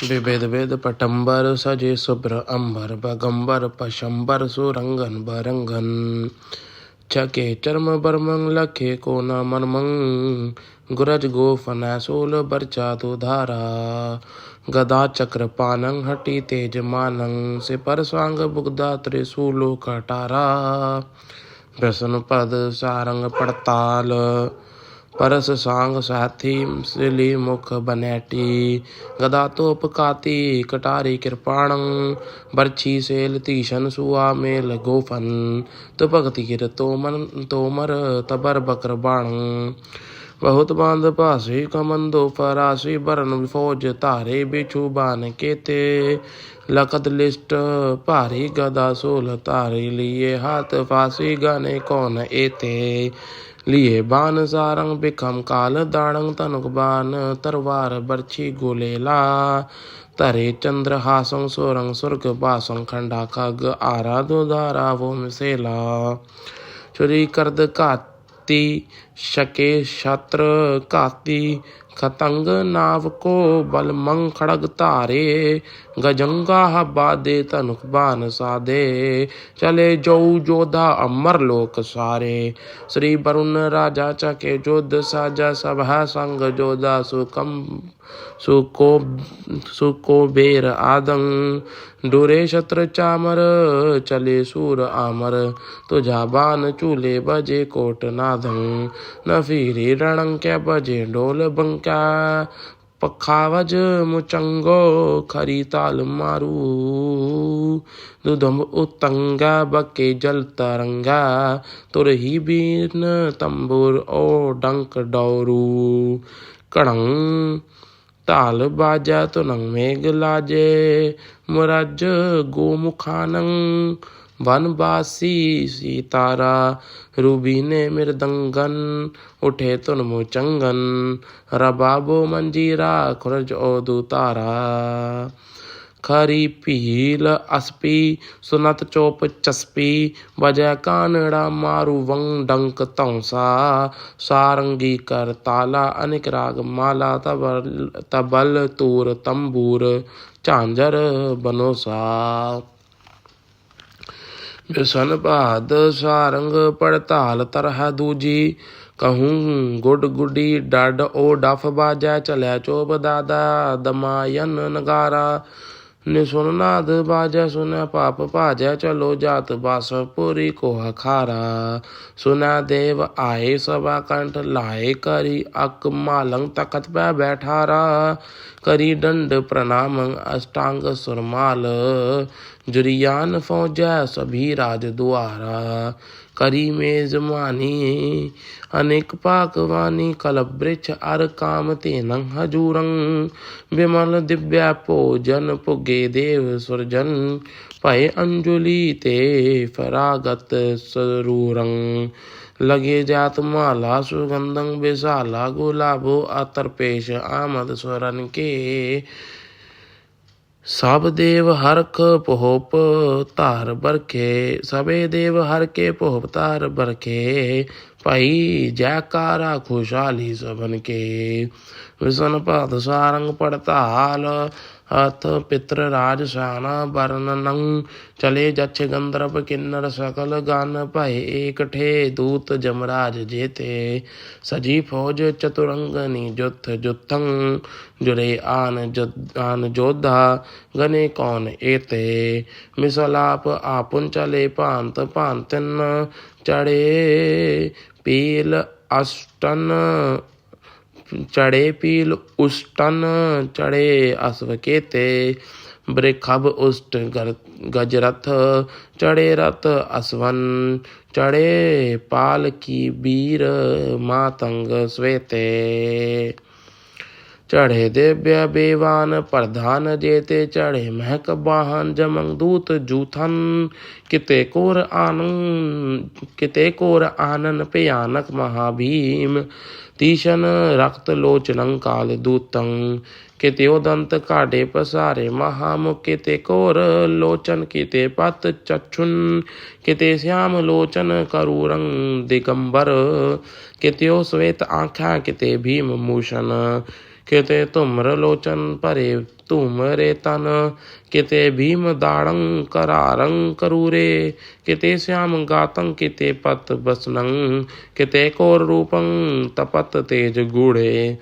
विविध वेद पटंबर सजे शुभ्र अंबर बगंबर पशंबर सुरंगन बरंगन चके चर्म बर्मंग लखे को न मर्मंग गुरज गो फना सोल बरचा तो धारा गदा चक्र पानंग हटी तेज मानंग से पर स्वांग बुगदा त्रिशूलो कटारा व्यसन पद सारंग पड़ताल ਪਰਸ ਸਾੰਗ ਸਾਥੀ ਸਿਲੀ ਮੁਖ ਬਨੈਟੀ ਗਦਾ ਤੋਪਕਾਤੀ ਕਟਾਰੀ ਕਿਰਪਾਣ ਬਰਛੀ ਸੇਲ ਧੀਸ਼ਨ ਸੁਆ ਮੇਲ ਗੋਫਨ। ਤੁਪਗਤੀ ਕਿਰ ਤੋਮਨ, ਤੋਮਰ ਤਬਰ ਬਕਰ ਬਾਣ। ਬਹੁਤ ਬੰਦ ਭਾਸੀ ਕਮੰਦੋ ਫਰਾਸੀ ਬਰਨ ਫੌਜ ਧਾਰੇ ਬਿਛੂ ਬਾਨ ਕੇਤੇ। ਲਕਤ ਲਿਸਟ ਭਾਰੀ ਗਦਾ ਸੋਲ ਧਾਰੇ ਲਿਏ ਹੱਥ ਫਾਸੀ ਗਾਨੇ ਕੌਣ ਏਤੇ। लिए बान सारंग बिखम काल दाणंग तनुक बान तरवार बरछी गोलेला तरे चंद्र हासं सोरंग सुर्ग बासं खंडा खग आराधो धारा वो मिसेला छुरी करद काती शके छत्र काती खतंग नाव को बल मंग खड़ग तारे, गजंगा बादे तनुक बान साधे चले जो जोधा अमर लोक सारे। श्री वरुण राजा चके जोध साजा, सभा संग जोधा सुकम, सुको सुको बेर आदम। डोरे शत्र चामर, चले सूर आमर। तुझा बान चूले बजे कोट नादंग न फिरी रणंग बजे डोल बंका પખાવજ મુચંગો ખરી તાલ મારું દુધમ ઉતંગા બકે જલ તરંગા તુરહી બીન તંબુર ઓ ડંક ડોરું કણંગ તાલ બાજા તુનંગ મેઘ લાજે મુરજ ગોમુખાનંગ वनवासी सीतारा रूबी ने मृदंगन उठे तुन मुचंगन रबाबो मंजीरा खुरज ओ दुतारा खरी पील अस्पी सुनत चोप चस्पी बजय कानड़ा मारू वंग डंक तौसा सारंगी कर ताला अनिक राग माला तबल तबल तूर तंबूर झांझर बनोसा ਬਿਸਨ ਭਾਦ ਸਾਰੰਗ ਪੜਤਾਲ ਤਰਹ ਦੂਜੀ। ਕਹੂੰ ਗੁੱਡ ਗੁੱਡੀ ਡੱਡ ਓ ਡਫ ਬਾਜੈ, ਚਲਿਆ ਚੋਬ ਦਾਦਾ ਦਮਾ ਯਨ ਨਗਾਰਾ। ने सुननाद बाजा सुना पाप भाजा चलो जात बासपुरी को हखारा सुना देव आए सभा कंठ लाए करी अक मालंग तखत पे बैठारा करी दंड प्रणाम अष्टांग सुरमाल जुरियान फौजा सभी राज द्वारा करी मेजमानी अनेक पाकवानी कल वृक्ष अर काम तेनं हजूरं विमल दिव्या भोजन पुगे देव सुरजन भय अंजुलि ते फरागत सरूरं लगे जात माला सुगंधं विशाला गुलाबो अतर्पेश आमद स्वरन के ਸਭ ਦੇਵ ਹਰਖ ਭੋਪ ਧਾਰ ਬਰਖੇ, ਸਭੇ ਦੇਵ ਹਰ ਕੇ ਭੋਪ ਧਾਰ ਬਰਖੇ, ਭਾਈ ਜੈਕਾਰਾ ਖੁਸ਼ਹਾਲੀ ਸਭਨ ਕੇ। ਵਿਸਨ ਭਤ ਸਾਰੰਗ ਪੜਤਾਲ ਹੱਥ ਪਿਤਰ ਰਾਜ ਸਾਨਾ ਬਰਨਨੰ ਚਲੇ ਜਛ ਗੰਧਰਵ ਕਿੰਨਰ ਸਕਲ ਗਨ ਭਏ ਏਕਠੇ, ਦੂਤ ਜਮਰਾਜ ਜੇਤੇ, ਸਜੀ ਫੌਜ ਚਤੁਰੰਗਨੀ ਜੁਥ ਜੁਥੰ ਜੁਰੇ ਆਨ ਜੁ- ਆਨ ਜੋਧਾ ਗਨੇ ਕੌਣ ਏਤੇ ਮਿਸਲਾਪ ਆਪੁਨ ਚਲੇ ਭਾਂਤ ਭਾਂਤਨ, ਚੜੇ ਪੀਲ ਅਸ਼ਟਨ ਚੜੇ ਪੀਲ ਉਸ਼ਟਨ ਚੜੇ ਅਸਵ ਕੇਤੇ ਬ੍ਰਿਖਬ ਉਸ਼ਟ ਗਰ- ਗਜਰਥ ਚੜੇ ਰਤ ਅਸਵਨ। ਚੜੇ ਪਾਲ ਕੀ ਬੀਰ ਮਾਤੰਗ ਸਵੇਤੇ ਚੜੇ ਦੇਵਿਆ ਬੇਵਾਨ, ਪ੍ਰਧਾਨ ਜੇਤੇ ਚੜੇ ਮਹਿਕ ਬਾਹਨ, ਜਮੰਗ ਦੂਤ ਜੂਥਨ, ਕਿਤੇ ਕੋਰ ਆਨੰ, ਕਿਤੇ ਕੋਰ ਆਨਨ ਭਿਆਨਕ ਮਹਾਭੀਮ। ਤੀਸ਼ਨ ਰਕਤ ਲੋਚਨੰ ਕਾਲ ਦੂਤੰ, ਕਿਤੇ ਉਦੰਤ ਕਾਢੇ ਪਸਾਰੇ ਮਹਾਮੁਖ ਕਿਤੇ ਕੋਰ ਲੋਚਨ, ਕਿਤੇ ਪਤ ਚਛੁਨ, ਕਿਤੇ ਸਿਆਮ ਲੋਚਨ ਕਰੂਰੰ ਦਿਗੰਬਰ, ਕਿਤੇ ਉਹ ਸਵੇਤ ਆਂਖਾਂ ਕਿਤੇ ਭੀਮ ਧੁਮਰ ਲੋਚਨ ਭਰੇ, ਧੂਮਰੇ ਤਨ, ਕਿਤੇ ਭੀਮ ਦਾੜੰ ਕਰਾਰੰ ਕਰੂਰੇ, ਕਿਤੇ ਸਿਆਮ ਗਾਤੰ, ਕਿਤੇ ਪਤ ਬਸਨੰ, ਕਿਤੇ ਕੋਰ ਰੂਪੰ ਤਪਤ ਤੇਜ ਗੂੜੇ,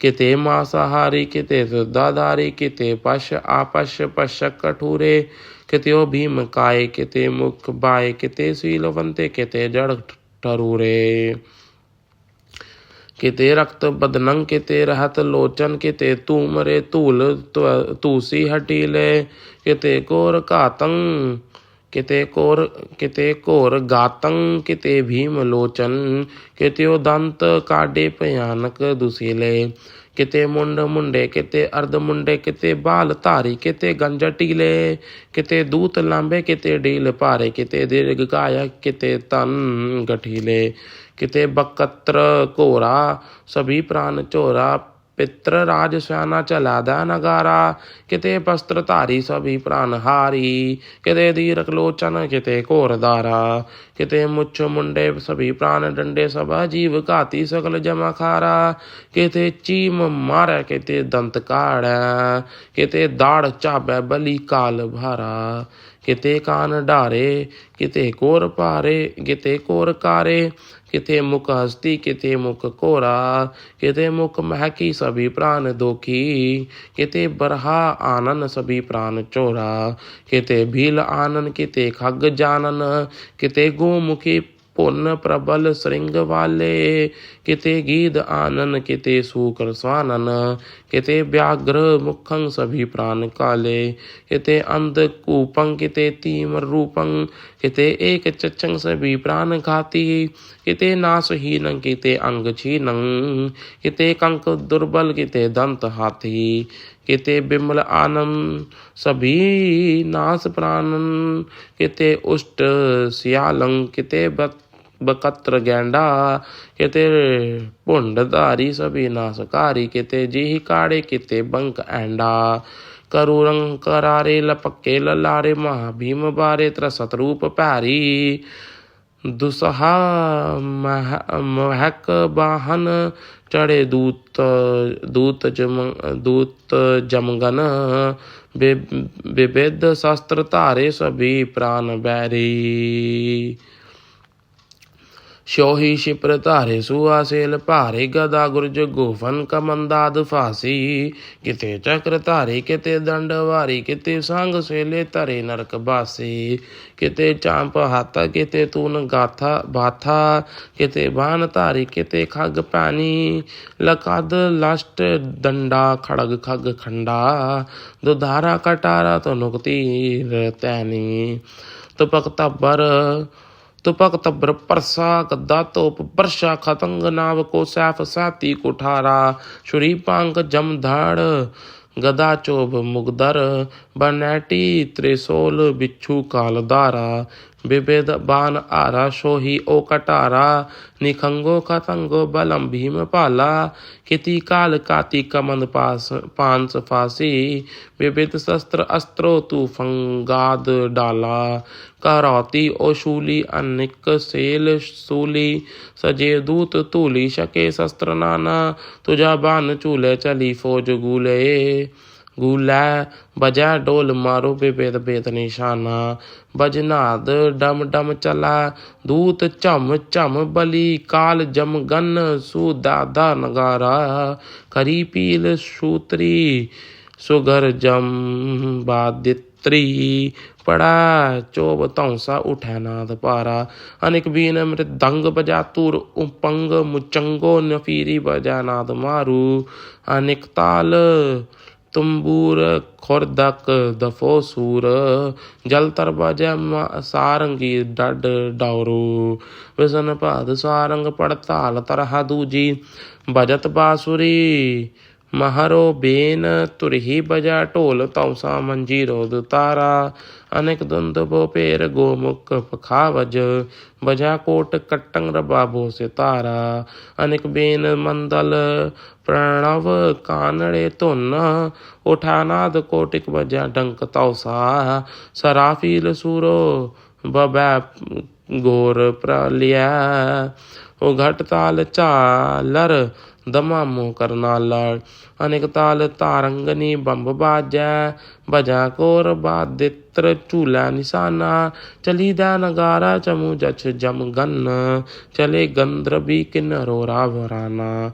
ਕਿਤੇ ਮਾਸਾਹਾਰੀ, ਕਿਤੇ ਸੁਦਾਧਾਰੀ ਕਿਤੇ ਪਸ਼ ਆਪਸ਼ ਪਸ਼ ਕਠੂਰੇ, ਕਿਤੇ ਉਹ ਭੀਮ ਕਾਏ, ਕਿਤੇ ਮੁਖ ਬਾਏ, ਕਿਤੇ ਸੀਲਵੰਤੇ, ਕਿਤੇ ਜੜ ਠਰੂਰੇ ਕਿਤੇ ਰਕਤ ਬਦਨੰ, ਕਿਤੇ ਰਹਤ ਲੋਚਨ, ਕਿਤੇ ਤੂਮਰੇ ਧੂਲ ਤ- ਤੂਸੀ ਹਟੀਲੇ ਕਿਤੇ ਕੋਰ ਘਾਤੰ, ਕਿਤੇ ਕੋਰ, ਕਿਤੇ ਘੋਰ ਗਾਤੰ, ਕਿਤੇ ਭੀਮ ਲੋਚਨ। ਕਿਤੇ ਉਹ ਦੰਤ ਕਾਡੇ ਭਿਆਨਕ ਦੁਸੀਲੇ। ਕਿਤੇ ਮੁੰਡ ਮੁੰਡੇ, ਕਿਤੇ ਅਰਧ ਮੁੰਡੇ, ਕਿਤੇ ਬਾਲ ਧਾਰੀ, ਕਿਤੇ ਗੰਜ ਟੀਲੇ। ਕਿਤੇ ਦੂਤ ਲਾਂਬੇ ਕਿਤੇ ਢੀਲ ਭਾਰੇ, ਕਿਤੇ ਦੀਰਘ ਕਾਇਆ, ਕਿਤੇ ਤਨ ਗਠੀਲੇ। ਕਿਤੇ ਬਕਤਰ ਘੋਰਾ, ਸਭੀ ਪ੍ਰਾਨ ਝੋਰਾ, ਪਿਤਰ ਰਾਜ ਸਿਆਨਾ ਚਲਾਦਾ ਨਗਾਰਾ, ਕਿਤੇ ਬਸਤਰ ਧਾਰੀ ਸਭੀ ਪ੍ਰਾਨ ਹਾਰੀ, ਕਿਤੇ ਦੀਰਕ ਲੋਚਨ, ਕਿਤੇ ਘੋਰਦਾਰਾ ਕਿਤੇ ਮੁੱਛ ਮੁੰਡੇ ਸਭੀ ਪ੍ਰਾਨ ਡੰਡੇ ਸਭਾ, ਜੀਵ ਘਾਤੀ ਸਗਲ ਜਮਾ ਖਾਰਾ, ਕਿਤੇ ਚੀਮ ਮਾਰੈ, ਕਿਤੇ ਦੰਤ ਕਾੜੈ, ਕਿਤੇ ਦਾੜ ਚਾਬੈ ਬਲੀ ਕਾਲ ਭਾਰਾ। ਕਿਤੇ ਕਾਨ ਢਾਰੇ, ਕਿਤੇ ਕੋਰ ਭਾਰੇ, ਕਿਤੇ ਕੋਰ ਕਾਰੇ, ਕਿਤੇ ਮੁਖ ਹਸਤੀ, ਕਿਤੇ ਮੁਖ ਕੋਰਾ ਕਿਤੇ ਮੁਖ ਮਹਿਕੀ ਸਭੀ ਪ੍ਰਾਨ ਦੋਖੀ, ਕਿਤੇ ਬਰਹਾ ਆਨਨ ਸਭੀ ਪ੍ਰਾਨ ਚੋਰਾ, ਕਿਤੇ ਭੀਲ ਆਨਨ, ਕਿਤੇ ਖੱਗ ਜਾਨਨ, ਕਿਤੇ ਗੋਮੁਖੀ ਪੁੰਨ ਪ੍ਰਬਲ ਸ੍ਰਿੰਗ ਵਾਲੇ। ਕਿਤੇ ਗੀਦ ਆਨਨ, ਕਿਤੇ ਸੂਕਰ ਸਵਾਨਨ, ਕਿਤੇ ਵਿਆਗ੍ਰ ਮੁਖੰ ਸਭੀ ਪ੍ਰਾਨ ਕਾਲੇ। ਕਿਤੇ ਅੰਧ ਕੂਪੰ, ਕਿਤੇ ਤੀਮ ਰੂਪੰ, ਕਿਤੇ ਏਕ ਚਚੰ ਸਭੀ ਪ੍ਰਾਨ ਘਾਤੀ। ਕਿਤੇ ਨਾਸਹੀਨੰ, ਕਿਤੇ ਅੰਗ ਛੀਨੰ, ਕਿਤੇ ਕੰਕ ਦੁਰਬਲ, ਕਿਤੇ ਦੰਤ ਹਾਥੀ। ਕਿਤੇ ਬਿਮਲ ਆਨੰ, ਸਭੀ ਨਾਸ ਪ੍ਰਾਨਨ ਕਿਤੇ ਉਸ਼ਟ ਸਿਆਲੰ, ਕਿਤੇ ਬਤ ਬਕਤਰ ਗੈਂਡਾ, ਕਿਤੇ ਭੁੰਡ ਧਾਰੀ ਸਭੀ ਨਾਸਕਾਰੀ, ਕਿਤੇ ਜਿਹੀ ਕਾੜੇ, ਕਿਤੇ ਬੰਕ ਐਂਡਾ। ਕਰੂਰੰ ਕਰਾਰੇ ਲਪਕੇ ਲਲਾਰੇ ਮਹਾ ਭੀਮ ਬਾਰੇ ਤਰਸਤ ਰੂਪ ਭਾਰੀ। ਦੁਸਹਾ ਮਹ- ਮਹਿਕ ਬਾਹਨ, ਚੜੇ ਦੂਤ ਦੂਤ ਜਮ ਦੂਤ ਜਮਗਨ। ਬਿ- ਬਿਬਿਧ ਸ਼ਸਤਰ ਧਾਰੇ ਸਭੀ ਪ੍ਰਾਨ ਬੈਰੀ। ਸ਼ੋਹੀ ਸ਼ਿਪਰ ਧਾਰੇ ਸੂਆ ਸੇਲ, ਭਾਰੇ ਗਦਾ ਗੁਰਜ ਗੋਫਨ ਕਮੰਦਾਦ ਫਾਸੀ। ਕਿਤੇ ਚਕਰ ਧਾਰੇ, ਕਿਤੇ ਦੰਡ ਵਾਰੀ, ਕਿਤੇ ਸੰਗ ਸੇਲੇ ਧਰੇ ਨਰਕ ਬਾਸੀ। ਕਿਤੇ ਚਾਂਪ ਹਾਤਾ ਕਿਤੇ ਤੂਨ ਗਾਥਾ ਬਾਥਾ। ਕਿਤੇ ਬਾਨ ਧਾਰੀ, ਕਿਤੇ ਖੱਗ ਪਾਣੀ। ਲਕਦ ਲਸ਼ਟ ਦੰਡਾ ਖੜਗ ਖੱਗ ਖੰਡਾ। ਦੁਧਾਰਾ ਕਟਾਰਾ ਤੋ ਨੁਕਤੀ ਤੈਨੀ ਤੁਪਕ ਤਬਰ ਤੁਪਕ ਤਬਰ ਪਰਸਾ ਗੱਦਾ ਤੋਪ ਬਰਸ਼ਾ, ਖਤੰਗ ਨਾਵ ਕੋ ਸੈਫ ਸਾਤੀ ਕੁਠਾਰਾ। ਛੁਰੀ ਪੰਗ ਜਮਧੜ, ਗਦਾ ਚੋਬ ਮੁਗਦਰ ਬਨੈਟੀ ਤ੍ਰਿਸੋਲ ਬਿਛੂ ਕਾਲਦਾਰਾ ਬਿਬੇਦ ਬਾਨ ਆਰਾ ਸ਼ੋਹੀ ਓ ਕਟਾਰਾ ਨਿਖੰਗੋ ਖਤੰਗੋ ਬਲਮ ਭੀਮ ਭਾਲਾ ਕਿਤੀ ਕਾਲ ਕਾਤੀ ਕਮੰਦ ਪਾਸ ਪਾਂਸ ਫਾਸੀ ਵਿਵਿਧ ਸ਼ਸਤਰ ਅਸਤਰੋ ਤੂ ਫੰਗਾਦ ਡਾਲਾ ਕਰੌਤੀ ਓ ਸ਼ੂਲੀ ਅਨਿਕ ਸੇਲ ਸੂਲੀ ਸਜੇ ਦੂਤ ਧੂਲੀ ਸ਼ਕੇ ਸ਼ਸਤਰ ਨਾਨਾ ਤੁਜਾ ਬਾਨ ਝੂਲੇ ਚਲੀ ਫੌਜ ਗੂਲੇ ਗੂਲੇ ਬਜਾ ਢੋਲ ਮਾਰੋ ਬੇਬੇਦ ਬੇਦ ਨਿਸ਼ਾਨਾ। ਬਜਨਾਦ ਡਮ ਡਮ ਚਲਾ, ਦੂਤ ਝਮ ਝਮ ਬਲੀ, ਕਾਲ ਜਮ ਗਨ ਸੂ ਦਾਦਾ ਨਗਾਰਾ। ਕਰੀ ਪੀਲ ਸ਼ੂਤਰੀ, ਸੁਗਰ ਜਮ ਬਾਦਿਤਰੀ। ਪੜਾ ਚੋਬ ਧੌਂਸਾ ਉਠੈ ਨਾਦ ਪਾਰਾ। ਅਨਿਕ ਬੀਨ ਮ੍ਰਿਦੰਗ ਬਜਾ ਤੁਰ ਉਪੰਗ, ਮੁਚੰਗੋ ਨਫੀਰੀ ਬਜਾ ਨਾਦ ਮਾਰੂ ਅਨਿਕ ਤਾਲ ਤੁੰਬੂਰ ਖੁਰਦਕ ਦਫੋ ਸੂਰ, ਜਲ ਤਰ ਬਜੈ ਮ- ਸਾਰੰਗੀ ਡੱਡ ਡੌਰੂ। ਵਿਸਨ ਭਾਦ ਸਾਰੰਗ ਪੜਤਾਲ ਤਰਹਾ ਦੂਜੀ, ਬਜਤ ਬਾਸੁਰੀ ਮਹਰੋ ਬੇਨ ਤੁਰਹੀ ਬਜਾ ਢੋਲ ਤੌਸਾ ਮੰਜੀ ਰੋਦ ਤਾਰਾ, ਅਨੇਕ ਦੰਦ ਬੋ ਪੇਰ ਗੋਮੁਖ ਪਖਾਵਜ, ਬਜਾ ਕੋਟ ਕਟੰਗ ਰਬਾਬੋ ਸਿਤਾਰਾ, ਅਨੇਕ ਬੇਨ ਮੰਦਲ ਪ੍ਰਣਵ ਕਾਨੜੇ ਧੁਨ ਉਠਾਨਾਦ ਕੋਟਿਕ ਬਜਾ ਡੰਕ ਤੌਸਾ ਸਰਾਫੀਲ ਸੂਰੋ ਬਬੈ ਗੋਰ ਪ੍ਰਲਿਆ ਉਹ ਘਟ ਤਾਲ ਝਾਲਰ ਦਮਾਮੋ ਕਰਨਾਲਾ ਅਨੇਕ ਤਾਲ ਤਾਰੰਗਨੀ ਬੰਬ ਬਾਜੈ ਬਜਾ ਕੋਰ ਬਾਦਿਤਰ ਝੂਲਾ ਨਿਸ਼ਾਨਾ ਚਲੀ ਦਾ ਨਗਾਰਾ ਚਮੂ ਜਛ ਜਮ ਗੰਨ, ਚਲੇ ਗੰਧਰਬੀ ਕਿਨਰੋ ਰਾਵਰਾਨਾ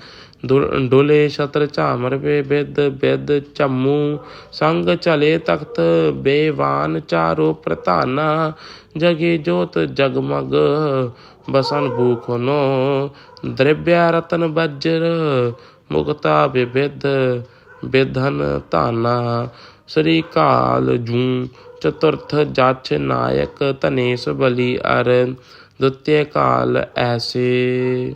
ਦੁ- ਡੁਲੇ ਛਤਰ ਝਾਮਰ ਪੇ ਬਿਦ ਬਿਦ ਚੰਮੂ, ਸੰਗ ਚਲੇ ਤਖਤ ਬੇਵਾਨ ਚਾਰੋ ਪ੍ਰਧਾਨਾ। ਜਗੇ ਜੋਤ ਜਗਮਗ ਬਸਨ ਭੂਖਨੋ ਦ੍ਰਿਵਿਆ ਰਤਨ ਬੱਜਰ ਮੁਕਤਾ ਵਿਵਿਧ ਵਿਧਨ ਧਾਨਾ, ਸ੍ਰੀ ਕਾਲ ਜੂ, ਚਤੁਰਥ ਜਛ ਨਾਇਕ, ਧਨੇਸ਼ ਬਲੀ ਅਰ ਦੁਤਿਯ ਕਾਲ ਐਸੇ।